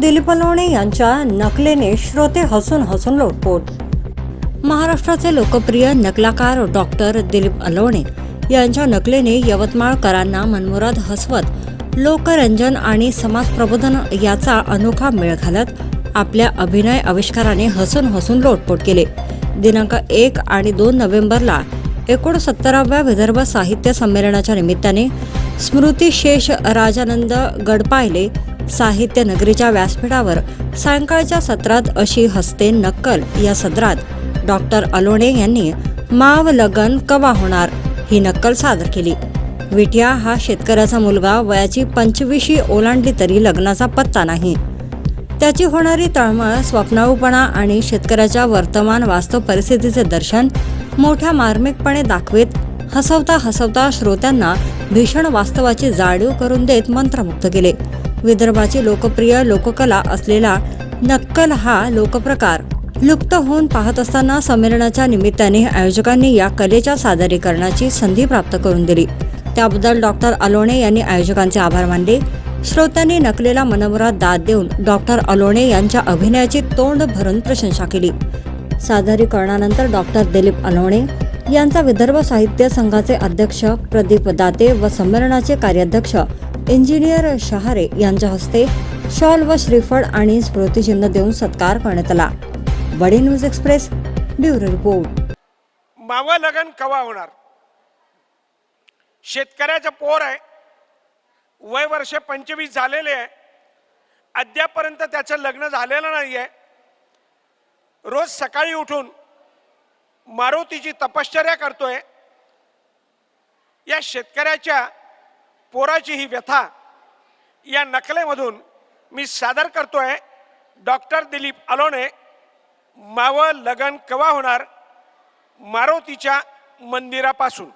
दिलीप अलोणे यांच्या नकलेने श्रोते हसून हसून लोटपोट. महाराष्ट्राचे लोकप्रिय नकलाकार डॉक्टर दिलीप अलोणे यांच्या नकलेने यवतमाळकरांना मनमुराद हसवत लोकरंजन आणि समाज प्रबोधन याचा अनोखा मेळ घालत आपल्या अभिनय आविष्काराने हसून हसून लोटपोट केले. दिनांक एक आणि दोन नोव्हेंबरला एकोणसत्तराव्या विदर्भ साहित्य संमेलनाच्या निमित्ताने स्मृती शेष राजानंद गडपायले साहित्य नगरीच्या व्यासपीठावर सायंकाळच्या सत्रात अशी हस्ते नक्कल या सदरात डॉक्टर अलोणे यांनी माव लगन कवा होणार ही नक्कल सादर केली. विठ्या हा शेतकऱ्याचा मुलगा वयाची पंचवीशी ओलांडली तरी लग्नाचा पत्ता नाही. त्याची होणारी तळमळ स्वप्नाऊपणा आणि शेतकऱ्याच्या वर्तमान वास्तव परिस्थितीचे दर्शन मोठ्या मार्मिकपणे दाखवित हसवता हसवता श्रोत्यांना भीषण वास्तवाची जाणीव करून देत मंत्रमुग्ध केले. विदर्भाची लोकप्रिय लोककला असलेला नक्कल हा लोकप्रकार. लुप्त होऊन पाहत असताना संमेलनाच्या निमित्ताने आयोजकांनी या कलेच्या सादरीकरणाची संधी प्राप्त करून दिली. त्याबद्दल डॉक्टर अलोणे यांनी आयोजकांचे आभार मानले. श्रोत्यांनी नकलेला मनमुराद दाद देऊन डॉक्टर अलोणे यांच्या अभिनयाची तोंड भरून प्रशंसा केली. सादरीकरणानंतर डॉक्टर दिलीप अलोणे यांचा विदर्भ साहित्य संघाचे अध्यक्ष प्रदीप दाते व संमेलनाचे कार्याध्यक्ष इंजिनियर शहारे यांच्या हस्ते शॉल व श्रीफळ आणि स्मृतिचिन्ह देऊन सत्कार करण्यात आला. बडी न्यूज एक्सप्रेस ब्युरो रिपोर्ट. मावं लगन कवा होणार? शेतकऱ्याचं पोर आहे. वय वर्ष पंचवीस झालेले आहे. अद्यापर्यंत त्याचं लग्न झालेलं नाही आहे रोज सकाळी उठून मारुतीची तपश्चर्या करतोय. या शेतकऱ्याच्या पोराची ही व्यथा या नकलेमधून मी सादर करतोय. डॉक्टर दिलीप अलोणे मावं लगन कवा होणार? मारुतीच्या मंदिरापासून.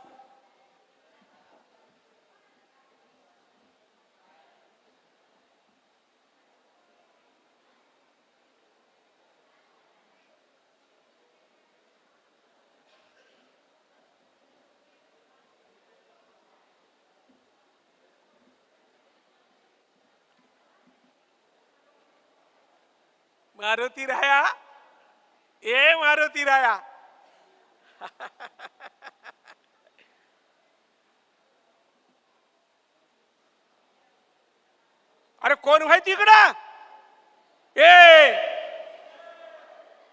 मारुती राया? ए मारुती राया. अरे कोण व्हाय तिकडं? ए!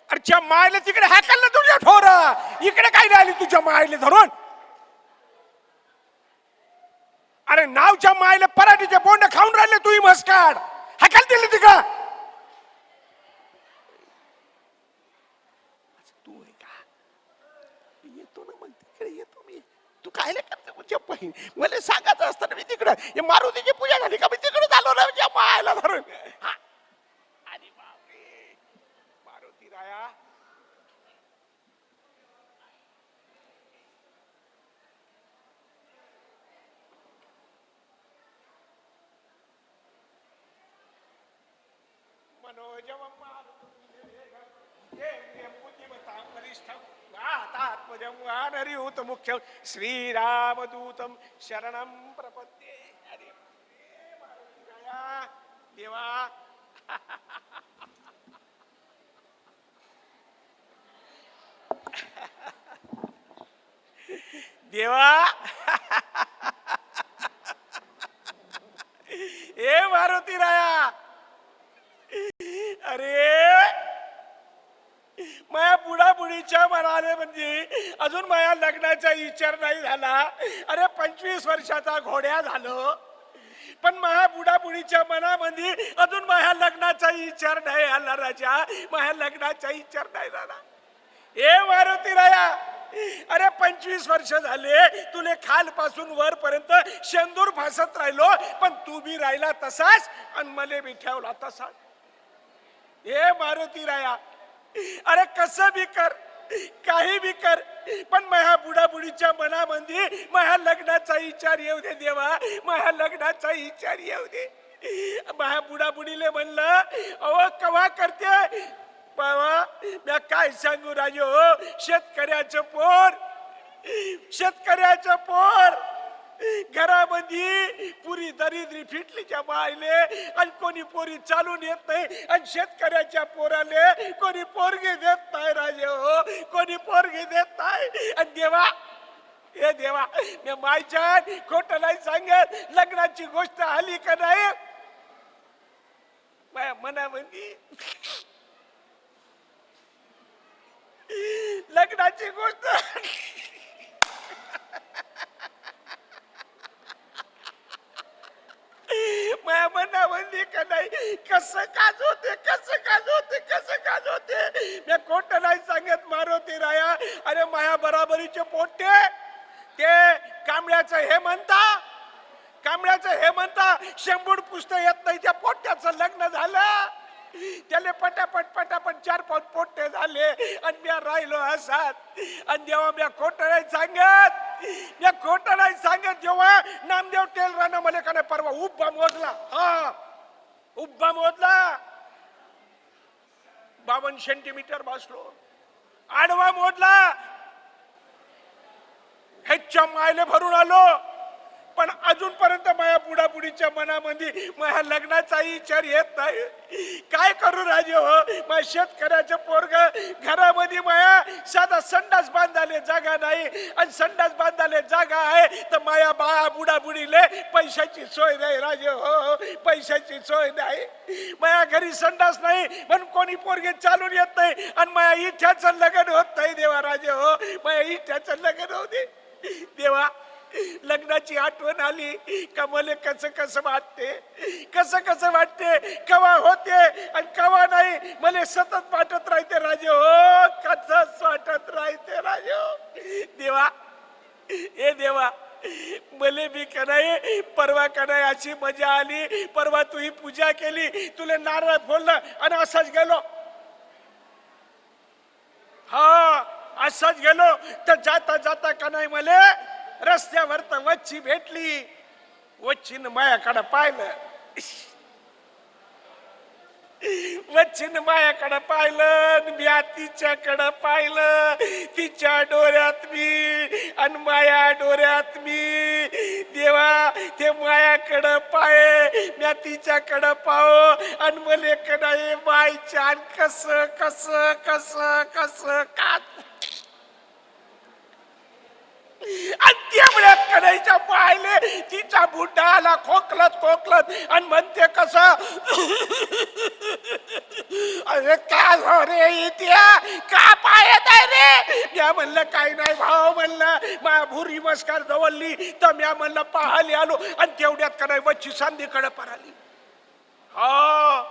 अरे मायला तिकडे हाकल ना तुझ्या ठोर? इकडे काय राहिली तुझ्या मायले धरून? अरे नावच्या मायला पराठीचे बोंड खाऊन राहिले तू मस्काड? हाकल दिली तिकडं तू आहे का येतो ना मग तिकडे येतो मी तू काय नाही म्हणजे मला सांगायचं असताना मी तिकडं. हे मारुतीची पूजा झाली का? मी तिकडे झालो ना म्हणजे मायला धरून. हा. बापरे. मारुती राया. मनोजवं वरिष्ठं मुख्य श्रीरामदूतं शरणं प्रपद्ये। अरे बापरे, देवा। देवा ए मारुती राया अरे माया बुडा बुडीच्या मनाने म्हणजे अजून माझ्या लग्नाचा विचार नाही झाला. अरे पंचवीस वर्षाचा घोड्या झालो. पण माझ्या बुडाबुडीच्या मनामध्ये अजून माझ्या लग्नाचा विचार नाही आला राजा. माया लग्नाचा विचार नाही झाला. ए मारुती राया अरे पंचवीस वर्ष झाले तुले खालपासून वरपर्यंत शेंदूर फासत राहिलो पण तू बी राहिला तसाच आणि मले बी ठेवला तसाच. हे मारुती राया अरे कसं बी कर. काही बी कर. पण माझ्या बुडाबुडीच्या मनामध्ये माझ्या लग्नाचा विचार येऊ दे देवा. माझ्या लग्नाचा विचार येऊ दे. माझ्या बुडाबुडीले म्हणलं अहो कवा करते? बाबा मी काय सांगू राजो? शेतकऱ्याचं पोर. शेतकऱ्याचं पोर. घरामध्ये पुरी दरिद्री फिटलीच्या बायले आणि कोणी पोरी चालून येत नाही आणि शेतकऱ्याच्या पोराले कोणी पोरगी देत नाही राजे हो कोणी पोरगी देत नाही. आणि देवा हे देवा मी मायच्या खोट नाही सांगत लग्नाची गोष्ट आली का नाही? माझ्या मनामध्ये लग्नाची गोष्ट माझ्या मनामध्ये का नाही कसं काज होते कसं काज होते कसं काज होते मी खोट नाही सांगत मारुती राया अरे माया बराबरीचे पोट्टे ते कांबळ्याचं हे म्हणता कांबळ्याचं हे म्हणता शेंबूड पुस्त येत नाही त्या पोट्याचं लग्न झालं. त्याले पटापट पटापट चार पाच पोट्टे झाले. आणि मी राहिलो असात. आणि जेव्हा मी खोट नाही सांगत. मी खोट नाही सांगत. जेव्हा नामदेव टेलरानं मला का नाही परवा उभा मोजला. हा उभा मोजला. बावन्न सेंटीमीटर बसलो. आडवा मोजला. ह्याच्या मायले भरून आलो. पण अजूनपर्यंत माझ्या बुडाबुडीच्या मनामध्ये माझ्या लग्नाचा विचार येत नाही. काय करू राजे हो? माझ्या शेतकऱ्याचं पोरग घरामध्ये माया साधा संडास बांधाले जागा नाही. आणि संडास बांधाले जागा आहे तर माया बाळा बुडाबुडीले पैशाची सोय नाही राजे हो. पैशाची सोय नाही. माया घरी संडास नाही म्हणून कोणी पोरगे चालून येत नाही. आणि माया इथ्याचं लग्न होत नाही देवा राजे हो. माया इथ्याचं लग्न होऊ दे. देवा लग्नाची आठवण आली. का मला कसं कसं वाटते? कसं कसं वाटते? कवा होते आणि कवा नाही? मला सतत वाटत राहते राजे. हो कसं वाटत राहते राजे. हो देवा ए देवा मले बी नाही परवा नाही अशी मजा आली. परवा तू ही पूजा केली. तुला नारळ फोडलं आणि असाच गेलो. हा असाच गेलो. तर जाता जाता का नाही मले? रस्त्यावर तर वच्ची भेटली. वच्चीन मायाकडं पाहिलं. वच्चीन मायाकडं पाहिलं मी तिच्याकडं पाहिलं. तिच्या डोऱ्यात मी आणि माया डोऱ्यात मी. देवा ते मायाकडं पाय म्या तिच्याकडं पाहो. आणि मले कडे माय कस कस कस कस का आणि तेवढ्यात कडाईच्या पाहिले तिचा बुड्डा आला खोकलत खोकलत आणि म्हणते कस अरे का झालं रे इत्या का पायत आहे रे? म्या म्हणलं काही नाही भाव म्हणलं मा भुरी मस्कार जवळली तर म्या म्हणलं पाहाली आलो आणि तेवढ्यात कडाई वच्ची सांदीकडे पराली. हा.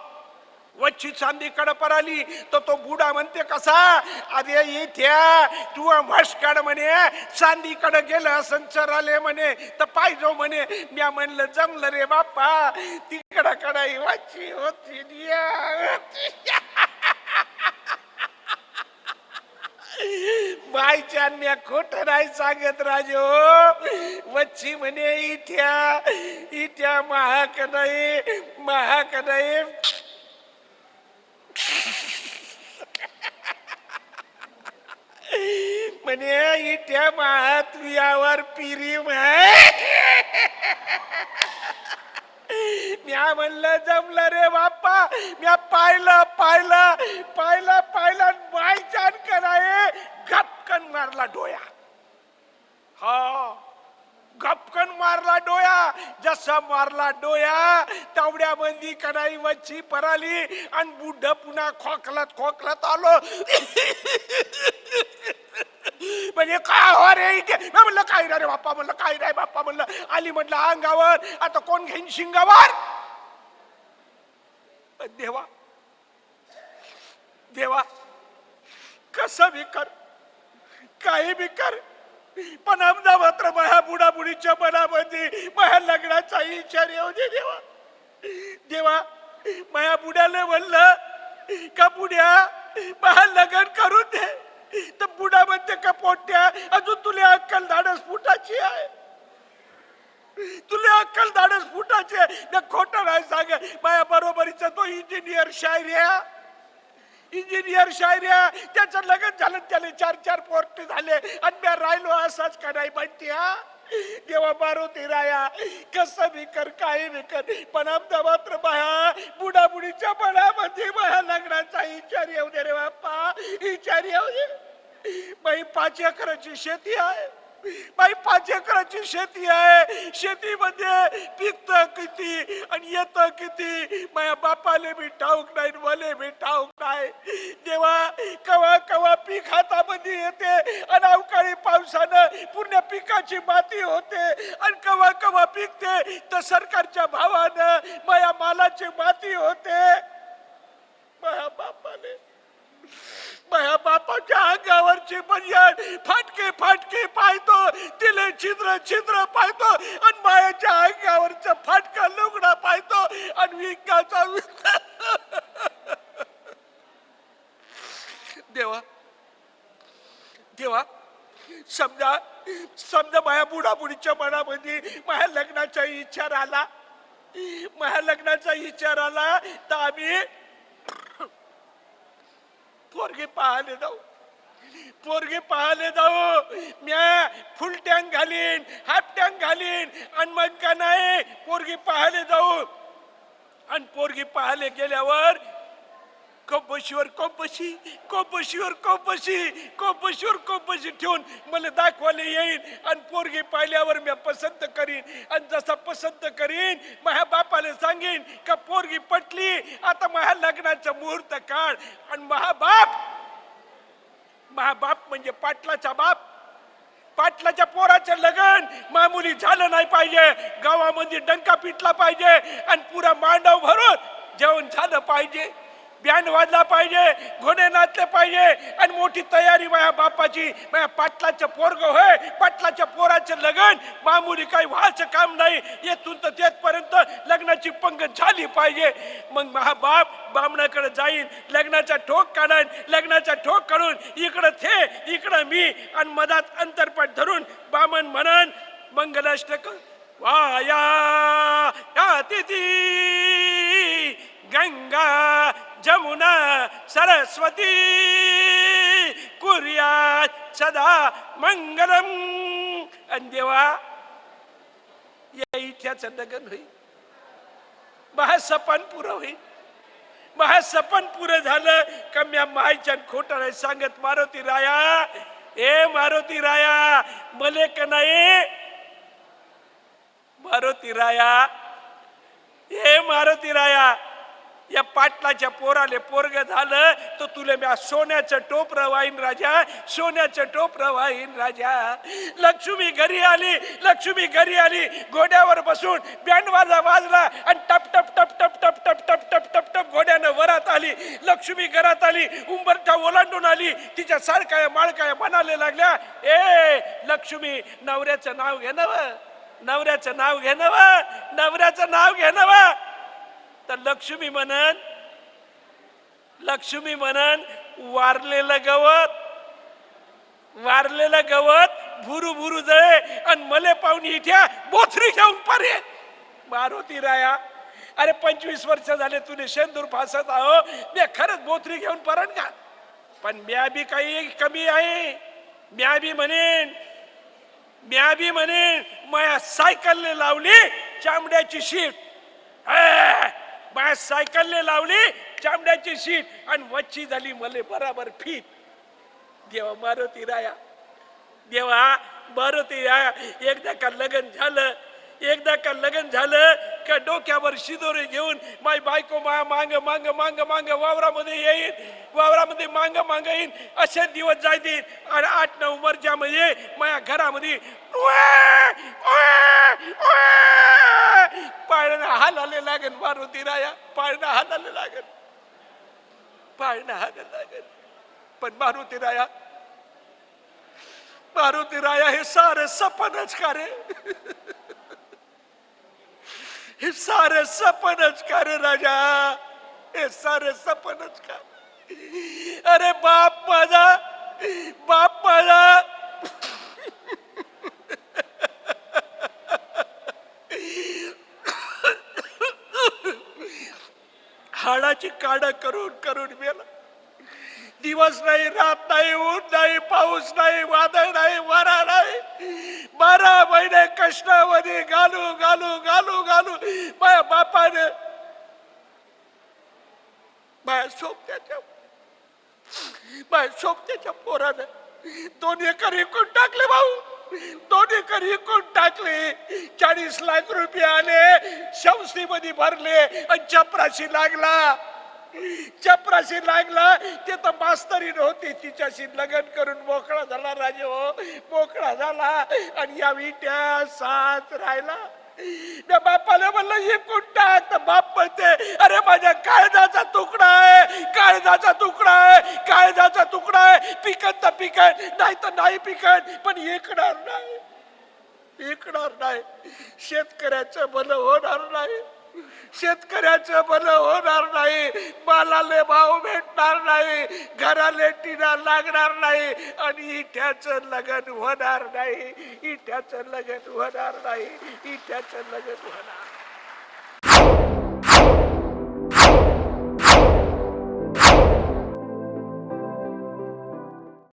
वच्ची चांदीकडे पराली तर तो बुडा म्हणते कसा? अरे इथ्या तू म्हशकाड म्हणे चांदीकडे गेलं संचर आले म्हणे तर पाहिजो म्हणे. म्या म्हणलं जमलं रे बाप्पा तिकडं कडाई वाची होती बायच्या म्या खोट नाही सांगत राजो. वच्ची म्हणे इथ्या इथ्या महाक नाही महाक नाही. म्हणे इथ्या महात्वियावर पिरी आहे. म्या म्हणलं जमलं रे बाप्पा. म्या पाहिलं पाहिलं पाहिलं पाहिलं बायचान कराय गपकन मारला डोया हा गपकन मारला डोया जसा मारला डोया तेवढ्या मंदी कडाई वच्ची पराली आणि बुड्ढ पुन्हा खोकलत खोकलत आलो. म्हणजे काय हो रे इथे? मी म्हणलं काय रे बाप्पा म्हणलं काय रे बाप्पा म्हणलं. आली म्हटलं अंगावर. आता कोण घेईन शिंगावर? देवा. देवा कसं बी कर काही बी कर. पण आमदा मात्र माझ्या बुडाबुडीच्या मनामध्ये माझ्या लग्नाचा विचार येऊ दे देवा. देवा माझ्या बुड्याला म्हणलं का बुड्या माझ्या लग्न करून दे. तर बुडा म्हणते का पोट्या? अजून तुला अक्कल धाडस फुटाची आहे. तुला अक्कल धाडस फुटाची आहे. खोट खोटं नाही सांग. माझ्या बरोबरीचा तो इंजिनियर शायऱ्या. इंजिनियर शायऱ्या. त्याचं लग्न झालं त्याला चार चार पोर्ट झाले. आणि मी राहिलो असाच का नाही म्हणते हा? देवा मारुती राया कसं बी कर काही बी कर पण आमचा मात्र बाया बुडाबुडीच्या मनामध्ये माझ्या लग्नाचा विचार येऊ दे रे बाप्पा विचारी बाई पाच एकराची शेती आहे. बाई पाच एकराची शेती आहे. शेतीमध्ये पिकत किती आणि येत किती? माझ्या बापाले बी ठाऊक नाही आणि मले बी ठाऊक नाही. देवा कवा कवा पीक हातामध्ये येते आणि अवकाळी पावसानं पूर्ण पिकाची माती होते आणि कवा कवा पिकते तर सरकारच्या भावानं माझ्या मालाची माती होते माझ्या बापाने माझ्या बापाच्या अंगावरची बनियान फाटके फाटके पाहतो. तिले छिद्र छिद्र पाहतो. आणि मायाच्या अंगावरचा फाटका लुगडा पाहतो. आणि विकाचा देवा. देवा. समजा समजा माझ्या बुडाबुडीच्या मनामध्ये माझ्या लग्नाचा विचार आला. माझ्या लग्नाचा विचार आला. तर आम्ही पोरगे पाहायला जाऊ. पोरगे पाहाले जाऊ. म्या फुल टँक घालीन हाफ टँक घालीन आणि मग का नाही पोरगी पाहायला जाऊ. आणि पोरगी पाहायला गेल्यावर कोपशीवर कोपशी कोपशीवर कोपशी कोपशीवर कोपशी ठेवून मला दाखवायला येईन आणि पोरगी पाहिल्यावर मी पसंत करीन. आणि जसा पसंत करीन माझ्या बापाला सांगेन का पोरगी पटली आता माझ्या लग्नाचं मुहूर्त काढ. आणि महाबाप महाबाप म्हणजे पाटलाचा बाप. पाटलाच्या पोराचं लग्न मामुली झालं नाही पाहिजे गावामध्ये डंका पिटला पाहिजे आणि पुरा मांडव भरून जेवण झालं पाहिजे. बँड वाजला पाहिजे घोडे नाचले पाहिजे आणि मोठी तयारी माझ्या बापाची माझ्या पाटलाच्या पोरग होय पाटलाच्या पोराचं लग्न मामुली काही व्हायचं काम नाही येथून तर तेथपर्यंत लग्नाची पंगत झाली पाहिजे. मग महाबाप बाप बामणाकडे जाईन लग्नाचा ठोक काढन लग्नाचा ठोक काढून इकडं थे इकडं मी आणि मधात अंतरपट धरून बामण म्हणन मंगलाष्टक वाया या तिथी गंगा जमुना सरस्वती कुर्या सदा मंगलम। आणि देवा या इथ्याचं लग्न होईल महासपन पुरं होईल महासपन पुरं झालं का म्या मायच्या खोट नाही सांगत मारुती राया ए मारुती राया मले का नाही? मारुती राया हे मारुती राया या पाटलाच्या पोराले पोरग झालं तर तुले म्या सोन्याचं टोपरं वाईन राजा सोन्याचं टोपरं वाईन राजा. लक्ष्मी घरी आली लक्ष्मी घरी आली घोड्यावर बसून बँडवाजा वाजला आणि टप टप टप टप टप टप टप टप टप टप घोड्यानं वरात आली लक्ष्मी घरात आली उंबरठा ओलांडून आली तिच्या सारखाया माळकाया म्हणाले लागल्या ए लक्ष्मी नवऱ्याचं नाव घे नव नवऱ्याचं नाव घे नव नवऱ्याचं नाव घे नव. तर लक्ष्मी म्हणन लक्ष्मी म्हणन वारलेलं गवत वारलेलं गवत भुरू भुरू जळे आणि मले पाहुणी इथ्या बोथरी घेऊन परे. मारुती राया अरे पंचवीस वर्ष झाले तुने शेंदूर फासत आहो मी खरंच बोथरी घेऊन परण का? पण म्या बी काही कमी आहे. म्या बी म्हणेन म्या बी म्हणेन माया सायकलने लावली चामड्याची शीट. माझ्या सायकलने लावली चामड्याची शीट आणि वच्ची झाली मले बराबर फीट. देवा मारुती राया. देवा मारुती राया. एकदा का लग्न झालं एकदा का लग्न झालं का डोक्यावर शिदोरे घेऊन माय बायको माया मांग मांग मांग मांग वावरामध्ये येईन वावरामध्ये मांग मांग येईन असे दिवस जायतील आणि आठ नऊ वर्षामध्ये माझ्या घरामध्ये उए, उए, पाळणं हालाले लागेल मारुती राया पाळणं हालाले लागेल पाळणं हालायला लागेल पण मारुती राया मारुती राया हे सारं सपनच का रे? हे सारं सपनच का रे राजा. हे सारं सपनच का अरे बाप माझा बाप माझा. हाडाची काडा करून करून मेला. दिवस नाही रात नाही ऊन नाही पाऊस नाही वादळ नाही वारा नाही. बारा महिने कष्टामध्ये घालू घालू घालू घालू. माझ्या बापाने माझ्या सोबत्याच्या माझ्या सोबत्याच्या पोरानं दोन एकर विकून टाकले भाऊ. दोन एकर विकून टाकले. चाळीस लाख रुपये आले शमसी मध्ये भरले आणि चपराशी लागला. चपराशी लागला ते तर मास्तरी नव्हती तिच्याशी लग्न करून मोकळा झाला राजे हो. मोकळा झाला आणि या विट्या साथ राहिला. त्या बापाला म्हणलं हे कुठं तर बाप म्हणते अरे माझ्या काळजाचा तुकडा आहे काळजाचा तुकडा आहे काळजाचा तुकडा आहे. पिकत तर पिकत नाही तर नाही पिकत पण एकणार नाही. ऐकणार नाही. शेतकऱ्याचं भलं होणार नाही. शेतकऱ्याचं भलं होणार नाही मालाले भाव भेटणार नाही घराले टिना लागणार नाही आणि इठ्याचं लगन होणार नाही इठ्याचं लगन होणार नाही इठ्याचं लगन होणार